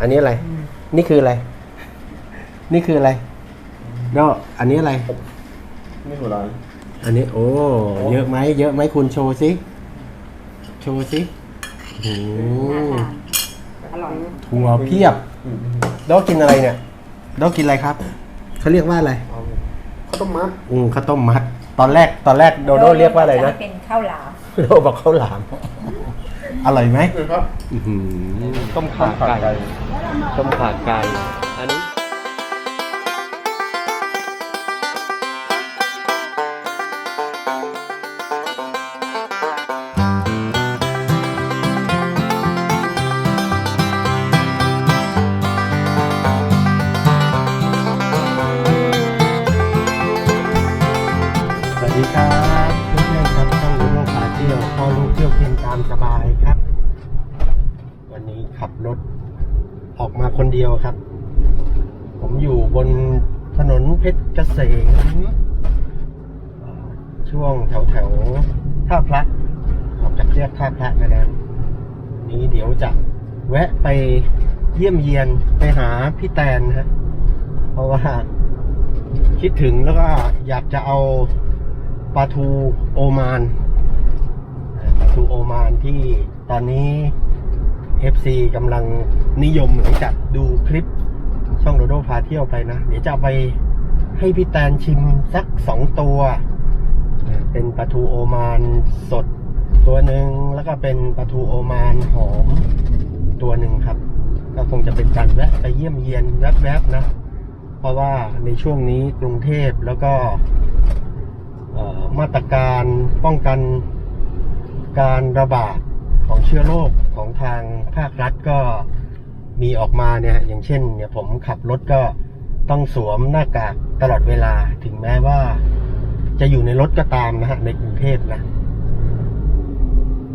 อันนี้อะไร นี่คืออะไร นี่คืออะไรดออันนี้อะไรนี่หัวร้านอันนี้ โอ้ เยอะไหมเยอะไหมคุณโชว์สิ โชว์สิโอ้โหอร่อยถั่วเพียบดอกินอะไรเนี่ยดอกินอะไรครับเขาเรียกว่าอะไรเอาข้าวต้มมัดอืมข้าวต้มมัด ตอนแรกตอนแรกโดโดเรียกว่าอะไรนะเป็นข้าวหลามโดบอกข้าวหลามอร่อยไหมคือครับอื้อหือต้มขาไก่ ต้มขาไก่ คนเดียวครับ ผมอยู่บนถนนเพชรเกษมช่วงแถวแถวๆท่าพระออกจากแยกท่าพระมาแล้ววันนี้เดี๋ยวจะแวะไปเยี่ยมเยียนไปหาพี่แตนนะฮะ เพราะว่าคิดถึงแล้วก็อยากจะเอาปลาทูโอมานปลาทูโอมานที่ตอนนี้ FC กำลังนิยมหลังจากดูคลิปช่องโดโดพาเที่ยวไปนะ เดี๋ยวจะไปให้พี่แตนชิมสักสองตัว เป็นปลาทูโอมานสดตัวหนึ่งแล้วก็เป็นปลาทูโอมานหอมตัวหนึ่งครับ ก็คงจะเป็นการแวะไปเยี่ยมเยียนแวบๆนะ เพราะว่าในช่วงนี้กรุงเทพแล้วก็มาตรการป้องกันการระบาด ของเชื้อโรคของทางภาครัฐก็มีออกมาเนี่ยอย่างเช่นเนี่ยผมขับรถก็ต้องสวมหน้ากากตลอดเวลาถึงแม้ว่า จะอยู่ในรถก็ตามนะฮะในกรุงเทพนะ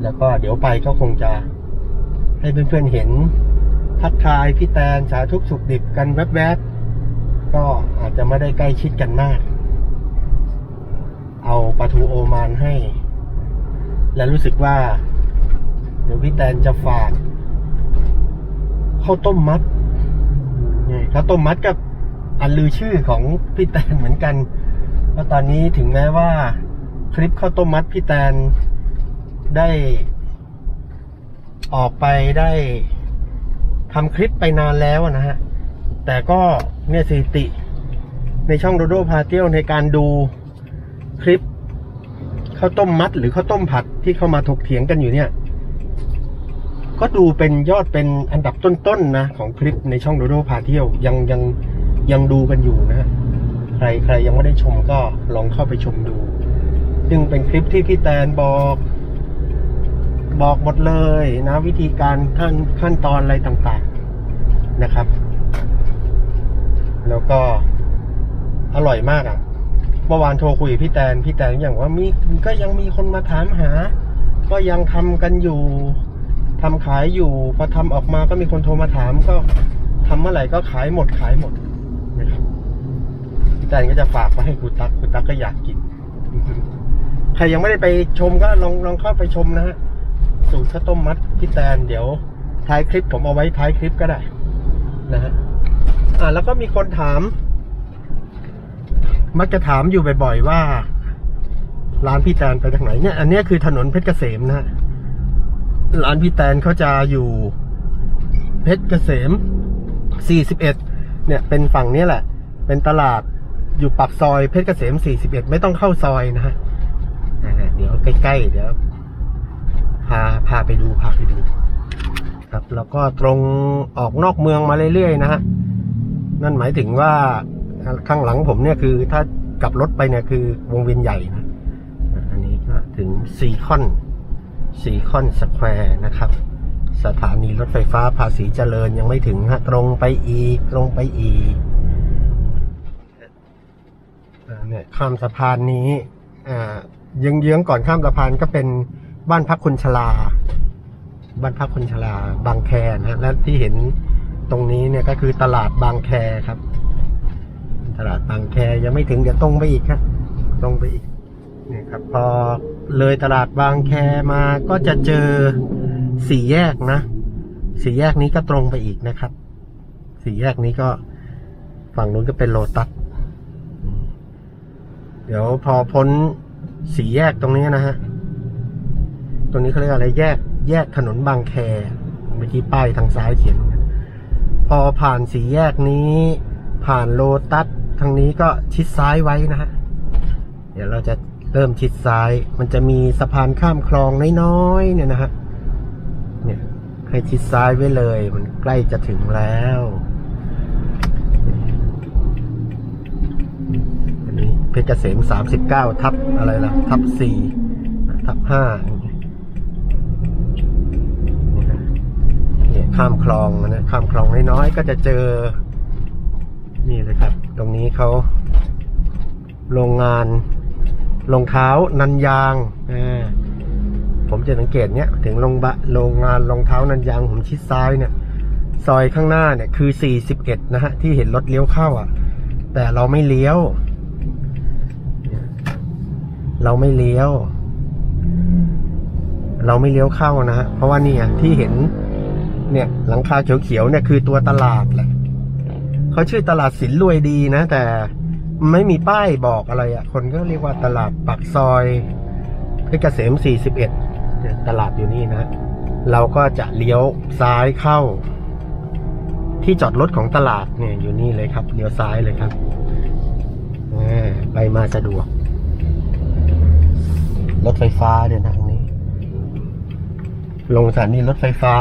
แล้วก็เดี๋ยวไปก็คงจะให้เพื่อนๆเห็นทักทายพี่แตนสาธุสุขดิบกันแวบๆ ก็อาจจะไม่ได้ใกล้ชิดกันมาก เอาปลาทูโอมานให้ และรู้สึกว่า เดี๋ยวพี่แตนจะฝากข้าวต้มมัดนี่ข้าวต้มมัดกับอันลือชื่อของพี่แตนเหมือนกันว่าตอนนี้ถึงแม้ว่า คลิปข้าวต้มมัดพี่แตนได้ ออกไปได้ทำคลิปไปนานแล้วนะฮะ แต่ก็เนี่ยสถิติ ในช่องโดโดพาเที่ยวในการดูคลิปข้าวต้มมัดหรือข้าวต้มผัดที่เข้ามาถกเถียงกันอยู่เนี่ย ก็ดูเป็นยอดเป็นอันดับต้นๆนะของคลิปในช่องโดโดพาเที่ยวยังยังยังดูกันอยู่นะฮะใครใครยังไม่ได้ชมก็ลองเข้าไปชมดู ซึ่งเป็นคลิปที่พี่แตนบอก บอกหมดเลยนะวิธีการขั้นขั้นตอนอะไรต่างๆนะครับ แล้วก็อร่อยมากอะ่ะเมื่อวานโทรคุยกับพี่แตนพี่แตนอย่างว่ามีก็ยังมีคนมาถามหา ก็ยังทำกันอยู่ ทำขายอยู่ พอทำออกมาก็มีคนโทรมาถามก็ทำเมื่อไหร่ก็ขายหมดขายหมดนะครับพี่แตนก็จะฝากมาให้ครูตั๊กครูตั๊กก็อยากกินใครยังไม่ได้ไปชมก็ลองลองเข้าไปชมนะฮะสูตรข้าวต้มมัดพี่แตนเดี๋ยวท้ายคลิปผมเอาไว้ท้ายคลิปก็ได้ นะฮะอ่าแล้วก็มีคนถาม มักจะถามอยู่บ่อยๆว่า ร้านพี่แตนไปทางไหนเนี่ย อันนี้คือถนนเพชรเกษมนะฮะ ร้านพี่แตนเขาจะอยู่เพชรเกษม 41 เนี่ยเป็นฝั่งนี้แหละ เป็นตลาดอยู่ปากซอยเพชรเกษม 41 ไม่ต้องเข้าซอยนะฮะเดี๋ยวใกล้ๆ เดี๋ยวพาพาไปดูพาไปดู ครับแล้วก็ตรงออกนอกเมืองมาเรื่อยๆนะฮะนั่นหมายถึงว่าข้างหลังผมเนี่ยคือถ้ากลับรถไปเนี่ยคือวงเวียนใหญ่นะ อันนี้ก็ถึงซีคอน ซีคอนสแควร์นะครับ สถานีรถไฟฟ้าภาษีเจริญยังไม่ถึงฮะตรงไปอีกตรงไปอีกเนี่ยข้ามสะพานนี้อ่าเยื้องๆก่อนข้ามสะพานก็เป็นบ้านพักคนชราบ้านพักคนชราบางแคนะฮะและที่เห็นตรงนี้เนี่ยก็คือตลาดบางแคครับ ตลาดบางแคยังไม่ถึงเดี๋ยวตรงไปอีกครับตรงไปอีกเนี่ยครับ พอ เลยตลาดบางแคมาก็จะเจอสี่แยกนะ สี่แยกนี้ก็ตรงไปอีกนะครับ สี่แยกนี้ก็ฝั่งนู้นก็เป็นโลตัส เดี๋ยวพอพ้นสี่แยกตรงนี้นะฮะ ตรงนี้เขาเรียกอะไรแยก แยกถนนบางแค เมื่อกี้ป้ายทางซ้ายเขียน พอผ่านสี่แยกนี้ ผ่านโลตัสทางนี้ก็ชิดซ้ายไว้นะฮะ เดี๋ยวเราจะ เริ่มชิดซ้าย มันจะมีสะพานข้ามคลองน้อยๆเนี่ยนะฮะ เนี่ยให้ชิดซ้ายไว้เลย มันใกล้จะถึงแล้ว อันนี้เพชรเกษมสามสิบเก้าทับอะไรล่ะ ทับสี่ทับห้าเนี่ยฮะเนี่ยข้ามคลองนะข้ามคลองน้อยๆก็จะเจอ นี่เลยครับ ตรงนี้เขาโรงงาน รองเท้านันยางผมจะสังเกตเนี้ยถึงโรงบะโรงงานรองเท้านันยางผมชิดซ้ายเนี่ยซอยข้างหน้าเนี่ยคือ 41 นะฮะ ที่เห็นรถเลี้ยวเข้าอะ แต่เราไม่เลี้ยว เราไม่เลี้ยว เราไม่เลี้ยวเข้านะฮะ เพราะว่านี่อะที่เห็น เนี่ย หลังคาเขียวๆเนี่ยคือตัวตลาดแหละเขาชื่อตลาดสินรวยดีนะ แต่ ไม่มีป้ายบอกอะไรอะ่ะ คนก็เรียกว่าตลาดปักซอยเพชรเกษม 41เนี่ยตลาดอยู่นี่นะ เราก็จะเลี้ยวซ้ายเข้า ที่จอดรถของตลาดเนี่ยอยู่นี่เลยครับ เลี้ยวซ้ายเลยครับไปมาสะดวก รถไฟฟ้าเนี่ยนะตรงนี้ ลงสถานีรถไฟฟ้า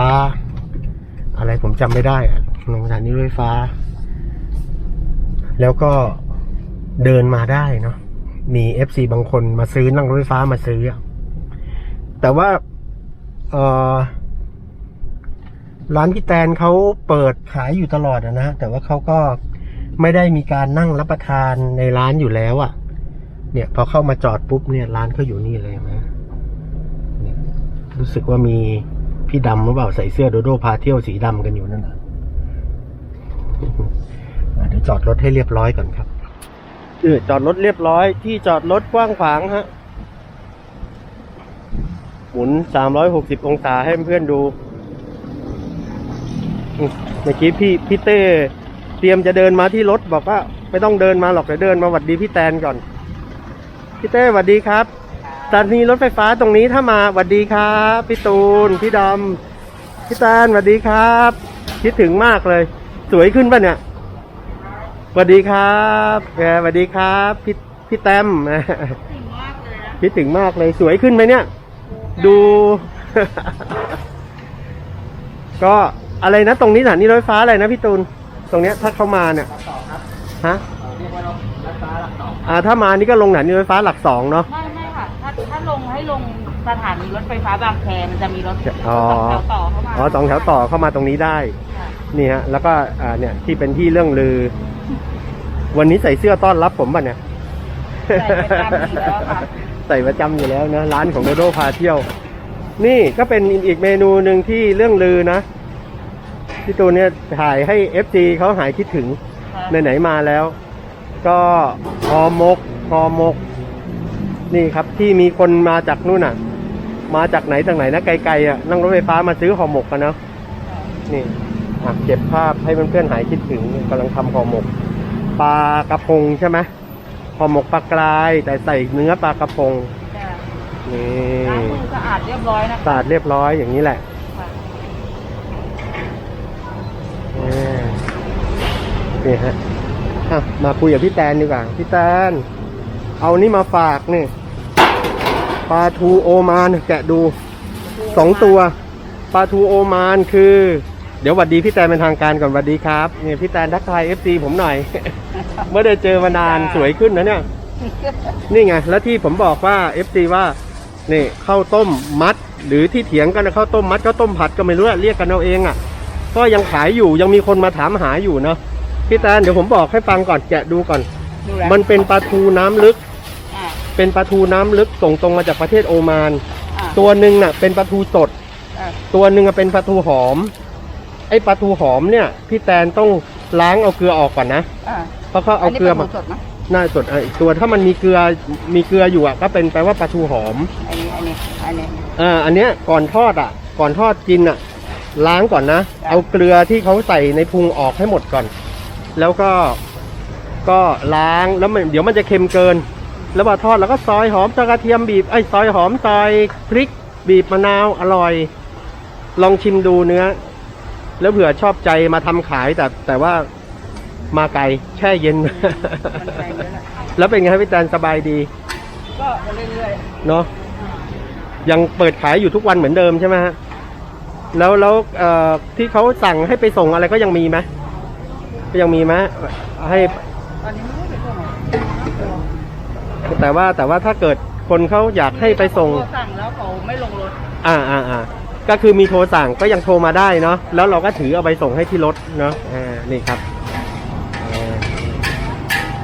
อะไรผมจำไม่ได้อะลงสถานีรถไฟฟ้า แล้วก็ เดินมาได้เนาะมีเอฟซีบางคนมาซื้อนั่งรถไฟฟ้ามาซื้อ แต่ว่าเออร้านพี่แตนเขาเปิดขายอยู่ตลอดอะนะแต่ว่าเขาก็ไม่ได้มีการนั่งรับประทานในร้านอยู่แล้วอะ่ะ เนี่ย พอเข้ามาจอดปุ๊บเนี่ยร้านเขาอยู่นี่เลยนะรู้สึกว่ามีพี่ดำหรือเปล่าใส่เสื้อโดโดพาเที่ยวสีดำกันอยู่นั่นน่ะอะเดี๋ยวจอดรถให้เรียบร้อยก่อนครับ เออจอดรถเรียบร้อย ที่จอดรถกว้างขวางฮะ หมุน 360 องศาให้เพื่อนดู เมื่อกี้พี่พี่เต้เตรียมจะเดินมาที่รถบอกว่า ไม่ต้องเดินมาหรอกเดี๋ยวเดินมาหวัดดีพี่แตนก่อน พี่เต้หวัดดีครับสถานีรถไฟฟ้าตรงนี้ถ้ามาหวัดดีครับพี่ตูน พี่ดำพี่แตนหวัดดีครับ คิดถึงมากเลย สวยขึ้นป่ะเนี่ย สวัสดีครับแกสวัสดีครับพี่พี่แต้มคิดถึงมากเลยสวยขึ้นไหมเนี่ย ดู ก็อะไรนะตรงนี้สถานีรถไฟฟ้าอะไรนะพี่ตูน ตรงเนี้ยถ้าเข้ามาเนี่ยฮะอ่าถ้ามานี่ก็ลงสถานีรถไฟฟ้าหลักสองเนาะไม่ไม่ค่ะถ้าถ้าลงให้ลงสถานีรถไฟฟ้าบางแคมันจะมีรถอ๋อสองแถวต่อเข้ามาอ๋อสองแถวต่อเข้ามาตรงนี้ได้ค่ะนี่ฮะแล้วก็อ่าเนี่ยที่เป็นที่เรื่องลือ วันนี้ใส่เสื้อต้อนรับผมป่ะเนี่ย ใส่ประจำอยู่แล้วค่ะ ใส่ประจำอยู่แล้วนะ ร้านของโดโดพาเที่ยว นี่ก็เป็นอีกเมนูหนึ่งที่เรื่องลือนะที่ตัวเนี้ยถ่ายให้ FC เขาหายคิดถึงไหนๆมาแล้ว ก็ฮอหมกฮอหมก นี่ครับที่มีคนมาจากนู่นน่ะ มาจากไหนจากไหนนะไกลๆอะนั่งรถไฟฟ้ามาซื้อห่อหมกกันเนาะนี่อะเก็บภาพให้เพื่อนๆหายคิดถึงกำลังทำห่อหมก ปลากระพงใช่ไหมห่อหมกปลากรายแต่ใส่เนื้อปลากระพงจ้ะนี่ล้างมือสะอาดเรียบร้อยนะคะสะอาดเรียบร้อยอย่างนี้แหละค่ะนี่นี่ฮะอะมาคุยกับพี่แตนดีกว่าพี่แตนเอานี่มาฝากนี่ปลาทูโอมานแกะดูสองตัวปลาทูโอมานคือ เดี๋ยวหวัดดีพี่แตนเป็นทางการก่อนหวัดดีครับนี่พี่แตนทักทายเอฟซีผมหน่อย เมื่อได้เจอมานานสวยขึ้นนะเนี่ย นี่ไง แล้วที่ผมบอกว่า FC ว่านี่ข้าวต้มมัด หรือที่เถียงกันนะข้าวต้มมัดข้าวต้มผัดก็ไม่รู้อะเรียกกันเอาเองอะก็ยังขายอยู่ยังมีคนมาถามหาอยู่เนาะพี่แตนเดี๋ยวผมบอกให้ฟังก่อนแกะดูก่อนดูแลมันเป็นปลาทูน้ำลึกอ่าเป็นปลาทูน้ำลึกส่งตรงมาจากประเทศโอมานอ่าตัวหนึ่งน่ะ เป็นปลาทูสดอ่าตัวหนึ่งอะเป็นปลาทูหอม ไอ้ปลาทูหอมเนี่ย พี่แตนต้องล้างเอาเกลือออกก่อนนะอ่าเพราะเขาเอาเกลือมานนี้ป็นหสดนะหน้าสดไอ้ตัวถ้ามันมีเกลือมีเกลืออยู่อะก็เป็นแปลว่าปลาทูหอมอันนี้ อันนี้ อันนี้ อ่าอันเนี้ยก่อนทอดอะ ก่อนทอดกินอะ ล้างก่อนนะ เอาเกลือที่เขาใส่ในพุงออกให้หมดก่อน แล้วก็ก็ล้างแล้วมันเดี๋ยวมันจะเค็มเกิน แล้วพอทอดแล้วก็ซอยหอมซอยกระเทียมบีบไอ้ยซอยหอมซอยพริก บีบมะนาวอร่อย ลองชิมดูเนื้อ แล้วเผื่อชอบใจมาทำขายแต่แต่ว่ามาไกลแช่เย็นแล้วเป็นไงครับพี่แตนสบายดี ก็เรื่อยเนาะยังเปิดขายอยู่ทุกวันเหมือนเดิมใช่ไหมฮะแล้วแล้วเอ่อที่เขาสั่งให้ไปส่งอะไรก็ยังมีไหมก็ยังมีไหมให้ๆ ตอนนี้ไม่รู้ไปส่งไหนแต่ว่าแต่ว่าถ้าเกิดคนเขาอยากให้ไปส่ง โทรสั่งแล้วเขาไม่ลงรถ อ่าอ่าอ่า ก็คือมีโทรสั่งก็ยังโทรมาได้เนาะแล้วเราก็ถือเอาไปส่งให้ที่รถเนาะอ่านี่ครับ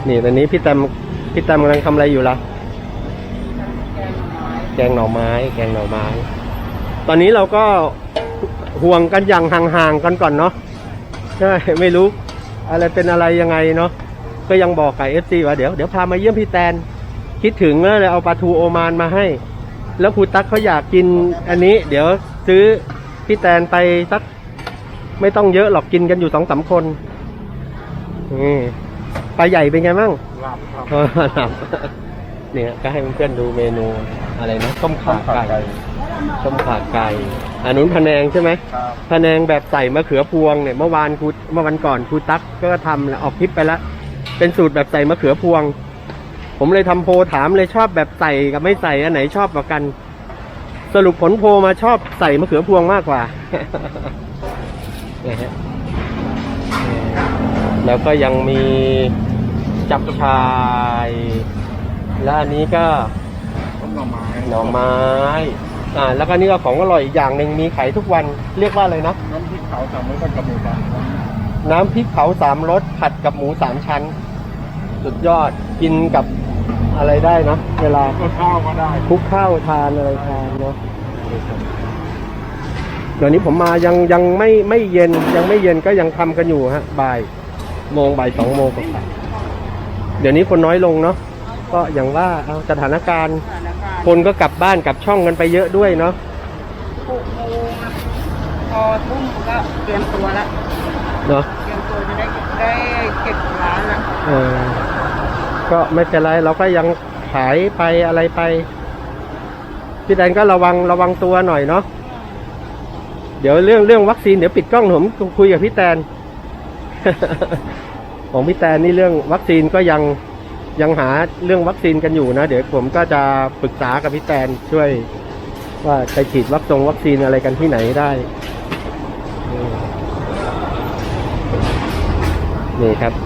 นี่ตอนนี้พี่แตมพี่แตมกำลังทำอะไรอยู่ล่ะแกงหน่อไม้ แกงหน่อไม้ ตอนนี้เราก็ห่วงกันอย่างห่างๆกันก่อนเนาะใช่ไม่รู้ อะไรเป็นอะไรยังไงเนาะก็ยังบอกกับเอฟซีว่าเดี๋ยวเดี๋ยวพามาเยี่ยมพี่แตน คิดถึงแล้วเลยเอาปลาทูโอมานมาให้ แล้วครูตั๊กเขาอยากกินอันนี้ เดี๋ยว ซื้อพี่แตนไปสักไม่ต้องเยอะหรอกกินกันอยู่สองสามคนนี่ปลาใหญ่เป็นไงมั่งหลับครับเออหลับเนี่ยก็ให้เพื่อนๆดูเมนูอะไรนะต้มข่าไก่ต้มข่าไก่อันนู้นพะแนงใช่ไหมครับพะแนงแบบใส่มะเขือพวงเนี่ยเมื่อวานครูเมื่อวันก่อนครูตั๊กก็ทำแล้วออกคลิปไปแล้วเป็นสูตรแบบใส่มะเขือพวง ผมเลยทำโพลถามเลยชอบแบบใส่กับไม่ใส่อันไหนชอบกว่ากัน สรุปผลโพลมาชอบใส่มะเขือพวงมากกว่าเนี่ยฮะเออแล้วก็ยังมีจับชายและอันนี้ก็ต้มหน่อไม้หน่อไม้อ่าแล้วก็นี่ก็ของอร่อยอีกอย่างหนึ่งมีขายทุกวันเรียกว่าอะไรนะน้ำพริกเผาสามรสกับหมูสับน้ำพริกเผาสามรสผัดกับหมูสามชั้น สุดยอดกินกับ อะไรได้นะเวลาก็ข้าวก็ได้คลุกข้าวทานอะไรทานเนาะเดี๋ยวนี้ผมมายังยังไม่ไม่เย็นยังไม่เย็นก็ยังทำกันอยู่ฮะบ่ายโมงบ่ายสองโมงกว่าๆเดี๋ยวนี้คนน้อยลงเนาะก็อย่างว่าเอาสถานการณ์สถานการณ์ คนก็กลับบ้านกลับช่องกันไปเยอะด้วยเนาะหกโมงอะพอทุ่มก็เตรียมตัวละเนาะเตรียมตัวจะได้ได้เก็บร้านละเออ ก็ไม่เป็นไรเราก็ยังขายไปอะไรไป พี่แดนก็ระวังระวังตัวหน่อยเนาะเดี๋ยวเรื่องเรื่องวัคซีนเดี๋ยวปิดกล้องผมคุยกับพี่แตนของพี่แตนนี่เรื่องวัคซีนก็ยังยังหาเรื่องวัคซีนกันอยู่นะ เดี๋ยวผมก็จะปรึกษากับพี่แตนช่วย ว่าไปฉีดวัคซงวัคซีนอะไรกันที่ไหนได้นี่ครับ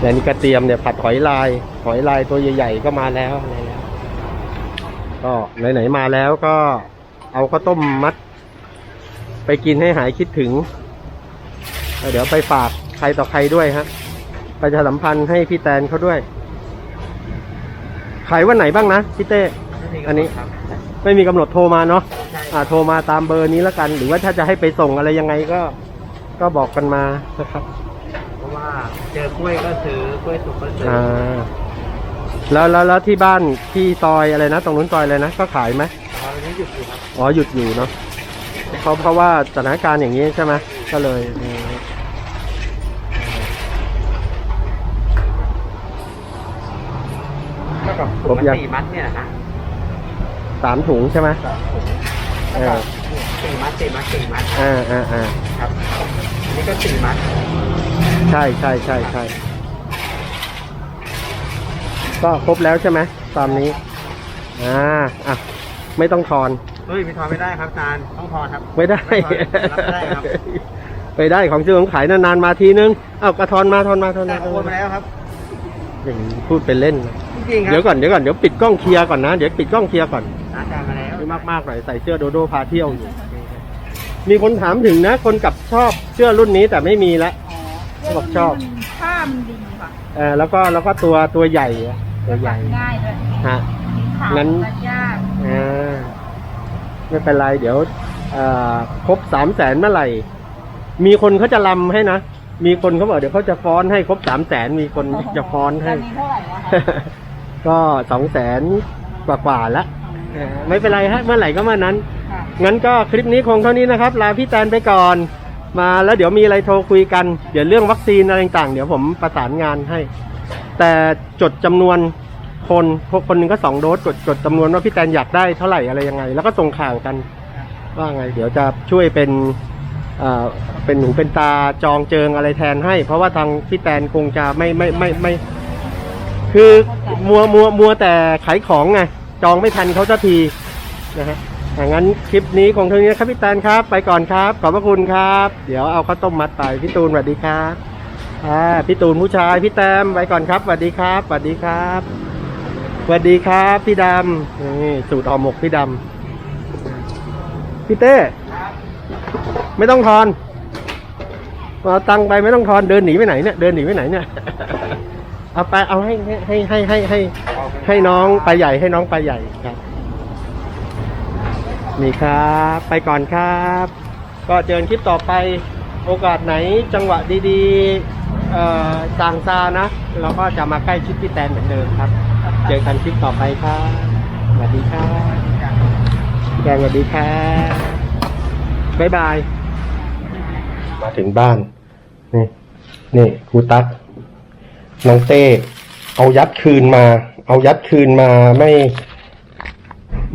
และนี่ก็เตรียมเนี่ยผัดหอยลาย หอยลายตัวใหญ่ๆก็มาแล้วอะไรแล้วก็ไหนๆมาแล้วก็เอาข้าวต้มมัด ไปกินให้หายคิดถึงแล้วเดี๋ยวไปฝากใครต่อใครด้วยฮะประชาสัมพันธ์ให้พี่แตนเขาด้วยขายวันไหนบ้างนะพี่เต้อันนี้ไม่มีกำหนดโทรมาเนาะอ่าโทรมาตามเบอร์นี้แล้วกัน หรือว่าถ้าจะให้ไปส่งอะไรยังไงก็ ก็บอกกันมานะครับเพราะ ว่าเจอกล้วยก็ซื้อกล้วยสุกก็ซื้ออ่าแล้วแล้วแล้วที่บ้านที่ซอยอะไรนะ ตรงนู้นซอยอะไรนะก็ขายไหมตอนนี้หยุดอยู่ครับอ๋อหยุดอยู่เนาะเพราะเพราะว่าสถานการณ์อย่างนี้ใช่ไหมก็เลยเออก็กับถุงละสี่มัดเนี่ยนะสามถุงใช่ไหมสามถุงเออสี่มัดสี่มัดสี่มัดอ่าอ่าอ่าครับอันนี้ก็สี่มัด ใช่ใช่ใช่ใช่ก็ครบแล้วใช่ไหมตามนี้อ่าอะไม่ต้องทอน เฮ้ยไม่ทอนไม่ได้ครับอาจารย์ต้องทอนครับ ไม่ได้รับไม่ได้ครับไม่ได้ของซื้อของขายนานๆมาทีนึง เอ้ากระทอนมาทอนมาทอนแต่มาโอนมาแล้วครับอย่างนี้พูดเป็นเล่นนะจริงๆครัเดี๋ยวก่อนเดี๋ยวก่อนเดี๋ยวปิดกล้องเคลียร์ก่อนนะเดี๋ยวปิดกล้องเคลียร์ก่อนอาจารย์มาแล้วไม่มากๆหน่อยใส่เสื้อโดโดพาเที่ยวอยู่มีคนถามถึงนะ คนกลับชอบเสื้อรุ่นนี้แต่ไม่มีละ อ๋อบอกชอบผ้ามันดีค่ะเออแล้วก็แล้วก็ตัวตัวใหญ่อะตัวใหญ่ง่ายด้วยฮะขาวงั้นตัดยากอ่าไม่เป็นไรเดี๋ยวเอ่อครบสามแสนเมื่อไหร่ มีคนเขาจะลำให้นะ มีคนเขาบอกเดี๋ยวเขาจะฟ้อนให้ครบสามแสนมีคนจะฟ้อนให้ตอนนี้เท่าไหร่แล้วคะก็สองแสนกว่าๆแล้วเออไม่เป็นไรฮะเมื่อไหร่ก็เมื่อนั้นค่ะงั้นก็คลิปนี้คงเท่านี้นะครับ ลาพี่แตนไปก่อน มาแล้วเดี๋ยวมีอะไรโทรคุยกัน เดี๋ยวเรื่องวัคซีนอะไรต่างๆ เดี๋ยวผมประสานงานให้ แต่จดจำนวนคนคนหนึ่งก็สองโดสจดจดจำนวนว่าพี่แตนอยากได้เท่าไหร่อะไรยังไง แล้วก็ส่งข่าวกัน ว่าไง เดี๋ยวจะช่วยเป็นเป็นหูเป็นตาจองเจิงอะไรแทนให้ เพราะว่าทางพี่แตนคงจะไม่ไม่ไม่ไม่ คือมัวมัวมัวแต่ขายของไงจองไม่ทันเขาจะทีนะฮะ งนั้นคลิปนี้คงเท่านี้ครับพี่แตนครับ ไปก่อนครับ ขอบพระคุณครับ เดี๋ยวเอาข้าวต้มมัดไปพี่ตูนสวัสดีครับอ่าพี่ตูนผู้ชายพี่แตมไปก่อนครับสวัสดีครับสวัสดีครับสวัสดีครับพี่ดำนี่สูตรห่อหมกพี่ดำพี่เต้ไม่ต้องทอนเอาตังไปไม่ต้องทอนเดินหนีไปไหนเนี่ยเดินหนีไปไหนเนี่ยเอาไปเอาให้ให้ให้ให้ให้ให้น้องไปใหญ่ให้น้องไปใหญ่ครับ นี่ครับ ไปก่อนครับ ก็เจอกันคลิปต่อไปโอกาสไหนจังหวะดีๆเอ่อต่างซานะ เราก็จะมาใกล้ชิดพี่แตนเหมือนเดิมครับ เจอกันคลิปต่อไปครับสวัสดีครับแตนสวัสดีครับบ๊ายบาย มาถึงบ้าน นี่ นี่ครูตั๊กน้องเต้ เอายัดคืนมา เอายัดคืนมาไม่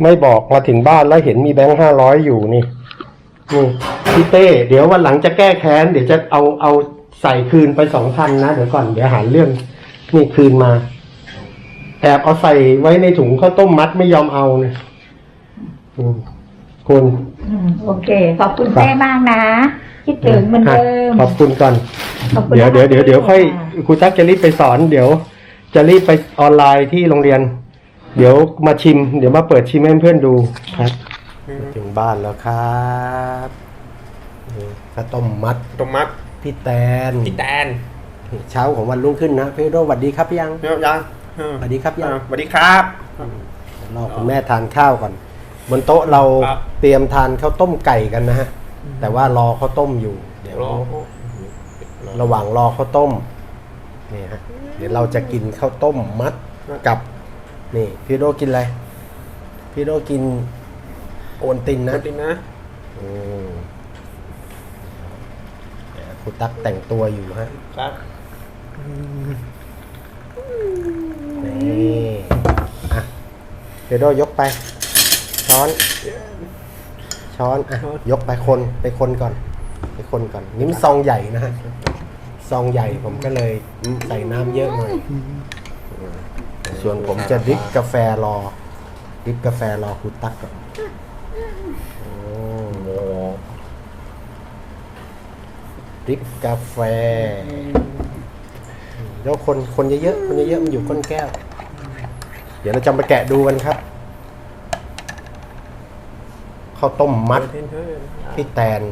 ไม่บอกมาถึงบ้านแล้วเห็นมีแบงค์ห้าร้อยอยู่นี่นี่พี่เต้ เดี๋ยววันหลังจะแก้แค้น เดี๋ยวจะเอาเอาใส่คืนไปสองพันนะ เดี๋ยวก่อนเดี๋ยวหาเรื่อง นี่คืนมา แอบเอาใส่ไว้ในถุงข้าวต้มมัดไม่ยอมเอาเนี่ยอืมคุณอืมโอเค ขอบคุณเต้มากนะ คิดถึงเหมือนเดิม ขอบคุณก่อนขอบคุณเดี๋ยวนะคะเดี๋ยวเดี๋ยวเดี๋ยวค่อยค่ะครูตั๊กจะรีบไปสอน เดี๋ยว จะรีบไปออนไลน์ที่โรงเรียน เดี๋ยวมาชิม เดี๋ยวมาเปิดชิมให้เพื่อนๆดูครับถึงบ้านแล้วครับนี่ข้าวต้มมัดตรงมัดพี่แตนพี่แตนเช้าของวันรุ่งขึ้นนะพี่โดสวัสดีครับยังเดี๋ยวยังสวัสดีครับยังสวัสดีครับรอคุณแม่ทานข้าวก่อน บนโต๊ะเราครับ เตรียมทานข้าวต้มไก่กันนะฮะแต่ว่ารอข้าวต้มอยู่ เดี๋ยวรอระหว่างรอข้าวต้มนี่ฮะเดี๋ยวเราจะกินข้าวต้มมัดกับ นี่พี่โดกินอะไร พี่โดกินโอนตินนะนะดินะ อืมเดี๋ยวคุณตั๊กแต่งตัวอยู่ฮะ ครับ นี่อะพี่โดยกไป ช้อน ช้อน อะ ยกไปคน ไปคนก่อน ไปคนก่อน นี่มันซองใหญ่นะฮะ ซองใหญ่ผมก็เลยใส่น้ำเยอะหน่อย ส่วนผมจะดริปกาแฟรอดริปกาแฟรอคุณตั๊กก่อนโอ้ดริปกาแฟ แล้วคนคนเยอะๆคนเยอะๆมันอยู่ก้นแก้ว เดี๋ยวเราจะมาแกะดูกันครับข้าวต้มมัดพี่แตน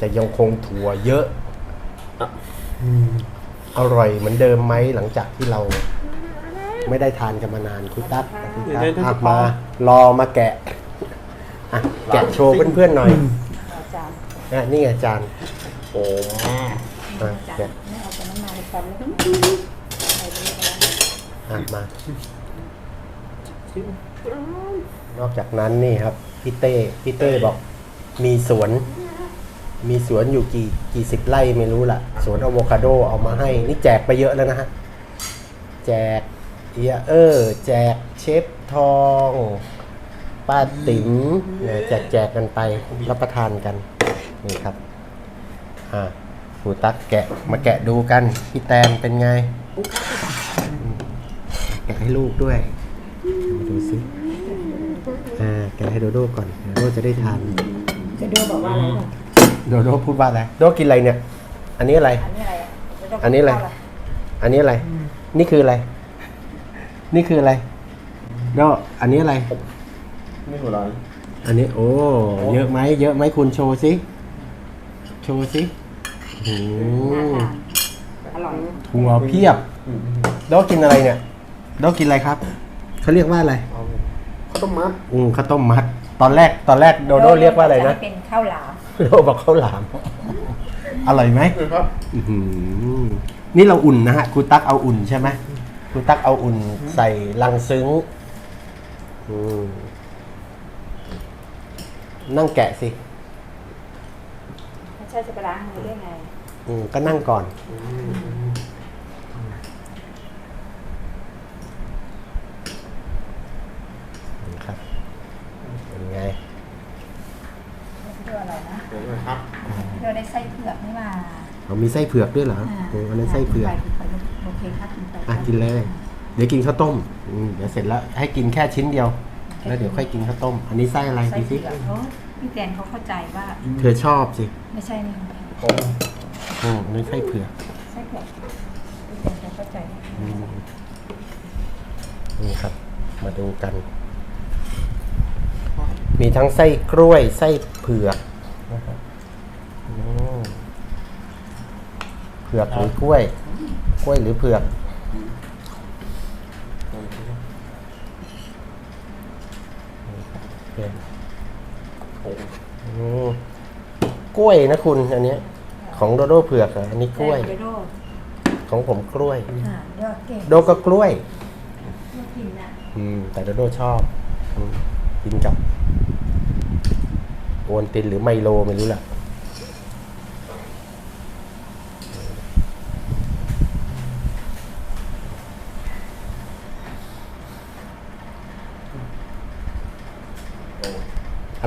จะยังคงถั่วเยอะอร่อยเหมือนเดิมไหมหลังจากที่เรา ไม่ได้ทานกันมานานคุณตั๊กคุณตั๊กอะมารอมาแกะอะแกะโชว์เพื่อนๆหน่อยอะนี่ไงจานโอ้อะแกะอะมานอกจากนั้นนี่ครับพี่เต้พี่เต้บอกมีสวน มีสวนอยู่กี่กี่สิบไร่ไม่รู้ล่ะ สวนอะโวคาโดเอามาให้ นี่แจกไปเยอะแล้วนะฮะ แจก เอียเออแจกเชฟทองป้าติ๋มเนี่ยแจกแจกกันไปรับประทานกัน นี่ครับ อ่าหูตักแกะมาแกะดูกัน พี่แตนเป็นไงอืมแกะให้ลูกด้วยมาดูสิอ่าแกะให้โดโดก่อนโดโดจะได้ทาน จะดูบอกว่าอะไรบ้างโดโดพูดว่าอะไรโดกินอะไรเนี่ย อันนี้อะไร อันนี้อะไรอะอันนี้อะไร อันนี้อะไร นี่คืออะไร นี่คืออะไรโดอันนี้อะไร ไม่หัวร้อนอันนี้โอ้ เยอะไหมเยอะไหมคุณโชว์สิ โชว์สิโอ้โหอร่อยถั่วเพียบโดกินอะไรเนี่ยโดกินอะไรครับ เขาเรียกว่าอะไร ข้าวต้มมัด อืมข้าวต้มมัด ตอนแรกตอนแรกโดโดเรียกว่าอะไรนะ เป็นข้าวหลามโดบอกข้าวหลาม อร่อยไหมครับอื้อหือนี่เราอุ่นนะฮะครูตักเอาอุ่นใช่ไหม ครูตักเอาอุ่นใส่ลังซึ้งอืมนั่งแกะสิไม่ใช่จะไปล้างมือได้ไง อืมก็นั่งก่อน ครับเป็นไงเพื่ออะไรนะเดี๋ยวก่อนครับเพื่อได้ไส้เผือกนี่มาเอามีไส้เผือกด้วยเหรอโอ้อันนั้นไส้เผือกโอ เคครับกินไปอะกินเลย เดี๋ยวกินข้าวต้มอืมเดี๋ยวเสร็จแล้วให้กินแค่ชิ้นเดียว แล้วเดี๋ยวค่อยกินข้าวต้ม อันนี้ไส้อะไรไส้ดูสิเผือกเขาพี่แตนเขาเข้าใจว่าเธอชอบสิไม่ใช่นี่ผมอืมอันนี้ไส้เผือกไส้เผือกพี่แตนเขาเข้าใจอืมนี่ครับ มาดูกัน มีทั้งไส้กล้วยไส้เผือกนะครับอืมเผือกหรือกล้วย กล้วยหรือเผือกผมอืมกล้วยนะคุณ อันเนี้ยของโดโดเผือกเหรออันนี้กล้วยแตนโดของผมกล้วย ค่ะยอดเก่งโดก็กล้วย ยอดกินนะอืม แต่โดโดชอบอืมกินกับโอนตินหรือไมโลไม่รู้แหละ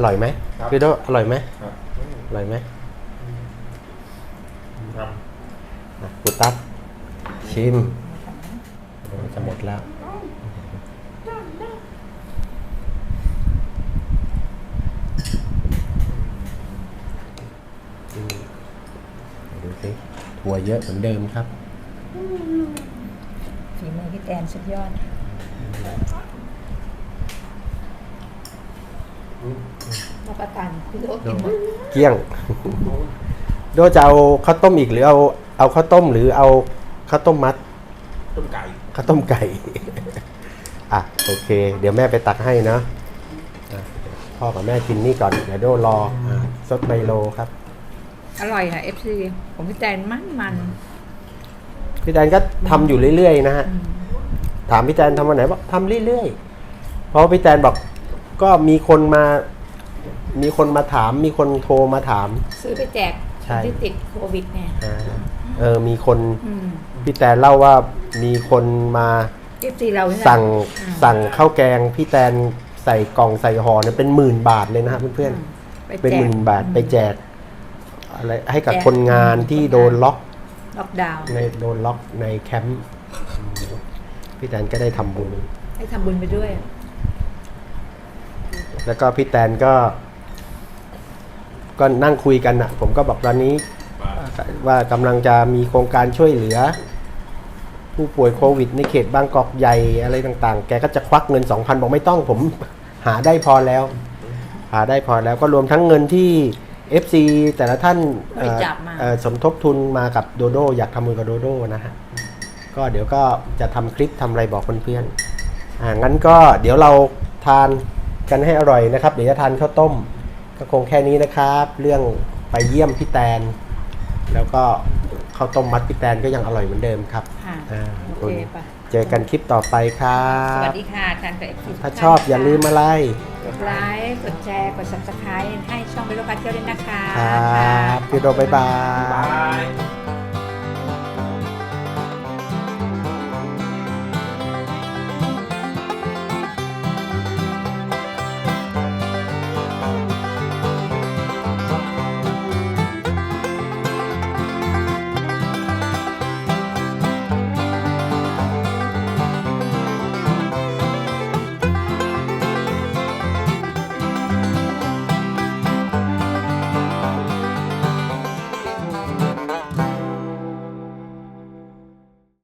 ร่อยไหมพี่โดอร่อยไหมครับอร่อยไหมครับอะกูตั๊บชิมโอ้จะหมดแล้วอืมดูสิถั่วเยอะเหมือนเดิมครับ ฝีมือพี่แตนสุดยอดรับ ประกันพี่โดกินหมดเกลี้ยง โดจะเอาข้าวต้มอีกหรือเอาเอาข้าวต้มหรือเอาข้าวต้มมัดต้มไก่ข้าวต้มไก่ อะโอเค เดี๋ยวแม่ไปตักให้นะอะพ่อกับแม่กินนี่ก่อนเดี๋ยวโดรออะซดไมโลครับ อร่อยค่ะ FC ผมพี่แตนมันมันพี่แตนก็ทำอยู่เรื่อยๆนะฮะถามพี่แตนทำวันไหนบอกทำเรื่อยๆเพราะพี่แตนบอกก็มีคนมา มีคนมาถาม มีคนโทรมาถาม ซื้อไปแจกใช่ที่ติดโควิดเนี่ยอ่าเออมีคนอืมพี่แตนเล่าว่ามีคนมา FC เราเนี่ยสั่งอืมสั่งข้าวแกงพี่แตนใส่กล่องใส่ห่อเนี่ยเป็นหมื่นบาทเลยนะฮะเพื่อนไปๆเป็นแจหก มื่นบาทไปแจกอะไรให้กับแจกคนงานที่คนงาน โดนล็อกล็อกดาวน์ในโดนล็อกในแคมป์พี่แตนก็ได้ทำบุญ ให้ทำบุญไปด้วย แล้วก็พี่แตนก็ ก็นั่งคุยกันอะผมก็บอกตอนนี้ว่ากำลังจะมีโครงการช่วยเหลือ ผู้ป่วยโควิด ในเขตบางกอกใหญ่อะไรต่างๆ แกก็จะควักเงิน2,000บอกไม่ต้องผมหาได้พอแล้ว หาได้พอแล้วก็รวมทั้งเงินที่ FC แต่ละท่านเอ่อบริจาคมาเอ่อสมทบทุนมากับโดโดอยากทำมือกับโดโดนะฮะก็เดี๋ยวก็จะทำคลิปทำอะไรบอกเพื่อนๆอ่างั้นก็เดี๋ยวเราทานกันให้อร่อยนะครับ เดี๋ยวจะทานข้าวต้ม ก็คงแค่นี้นะครับ เรื่องไปเยี่ยมพี่แตน แล้วก็ข้าวต้มมัดพี่แตนก็ยังอร่อยเหมือนเดิมครับค่ะอ่าโอเคปะเจอกันคลิปต่อไปครัสวับสดีค่ะทานกับ FC ถ้าชอบอย่าลืมอะไร กดไลค์กดแชร์กด subscribe ให้ช่องเบลโลพาเที่ยวด้วยนะคะครับพี่โดบ๊ายบาบายย